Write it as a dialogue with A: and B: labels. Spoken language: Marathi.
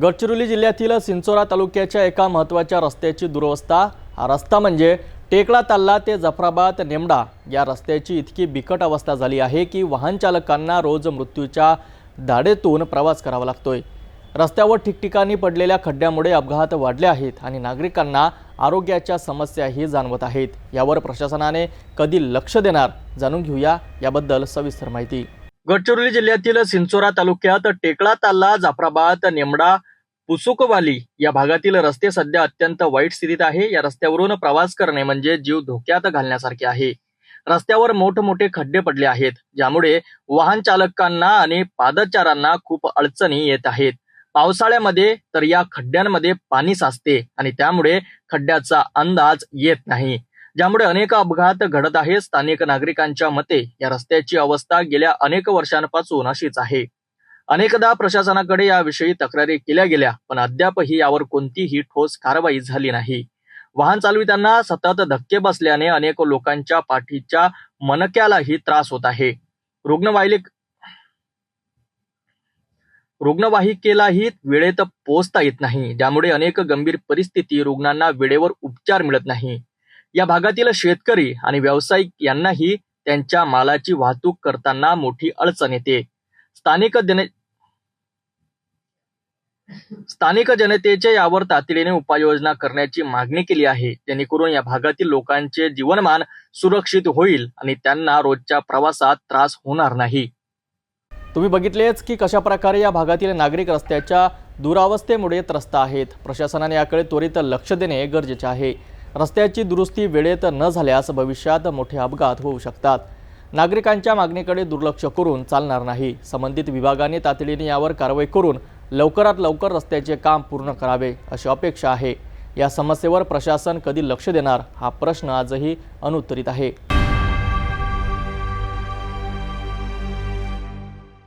A: गडचिरोली जिल्ह्यातील सिंचोरा तालुक्याच्या एका महत्त्वाच्या रस्त्याची दुरवस्था. हा रस्ता म्हणजे टेकडा ताल्ला ते जफराबाद नेमडा या रस्त्याची इतकी बिकट अवस्था झाली आहे की वाहन चालकांना रोज मृत्यूच्या धाडेतून प्रवास करावा लागतोय. रस्त्यावर ठिकठिकाणी पडलेल्या खड्ड्यामुळे अपघात वाढले आहेत आणि नागरिकांना आरोग्याच्या समस्याही जाणवत आहेत. यावर प्रशासनाने कधी लक्ष देणार जाणून घेऊया. याबद्दल सविस्तर माहिती. गडचिरोली जिल्ह्यातील सिंचोरा तालुक्यात टेकळा ताल्ला जाफराबाद नेमडा पुसुकवाली या भागातील रस्ते सध्या अत्यंत वाईट स्थितीत आहे. या रस्त्यावरून प्रवास करणे म्हणजे जीव धोक्यात घालण्यासारखे आहे. रस्त्यावर मोठमोठे खड्डे पडले आहेत ज्यामुळे वाहन चालकांना आणि पादचारांना खूप अडचणी येत आहेत. पावसाळ्यामध्ये तर या खड्ड्यांमध्ये पाणी साचते आणि त्यामुळे खड्ड्याचा अंदाज येत नाही. ज्यामुळे अनेक अपघात घडत आहेत. स्थानिक नागरिकांच्या मते या रस्त्याची अवस्था गेल्या अनेक वर्षांपासून अशीच आहे. अनेकदा प्रशासनाकडे याविषयी तक्रारी केल्या गेल्या पण अद्यापही यावर कोणतीही ठोस कारवाई झाली नाही. वाहन चालवितांना सतत धक्के बसल्याने अनेक लोकांच्या पाठीच्या मनक्यालाही त्रास होत आहे. रुग्णवाहिक रुग्णवाहिकेलाही वेळेत पोहोचता येत नाही ज्यामुळे अनेक गंभीर परिस्थिती रुग्णांना वेळेवर उपचार मिळत नाही. या भागातील शेतकरी आणि व्यावसायिक यांनाही त्यांच्या मालाची वाहतूक करताना मोठी अडचण येते. स्थानिक जने स्थानिक जनतेचे यावर तातडीने उपाययोजना करण्याची मागणी केली आहे. जेणेकरून या भागातील लोकांचे जीवनमान सुरक्षित होईल आणि त्यांना रोजच्या प्रवासात त्रास होणार नाही. तुम्ही बघितलेच की कशा प्रकारे या भागातील नागरिक रस्त्याच्या दुरावस्थेमुळे त्रस्त आहेत. प्रशासनाने याकडे त्वरित लक्ष देणे गरजेचे आहे. रस्त्याची दुरुस्ती वेळेत न झाल्यास भविष्यात मोठे अपघात होऊ शकतात. नागरिकांच्या मागणीकडे दुर्लक्ष करून चालणार नाही. संबंधित विभागाने तातडीने यावर कारवाई करून लवकरात लवकर रस्त्याचे काम पूर्ण करावे अशी अपेक्षा आहे. या समस्येवर प्रशासन कधी लक्ष देणार हा प्रश्न आजही अनुत्तरित आहे.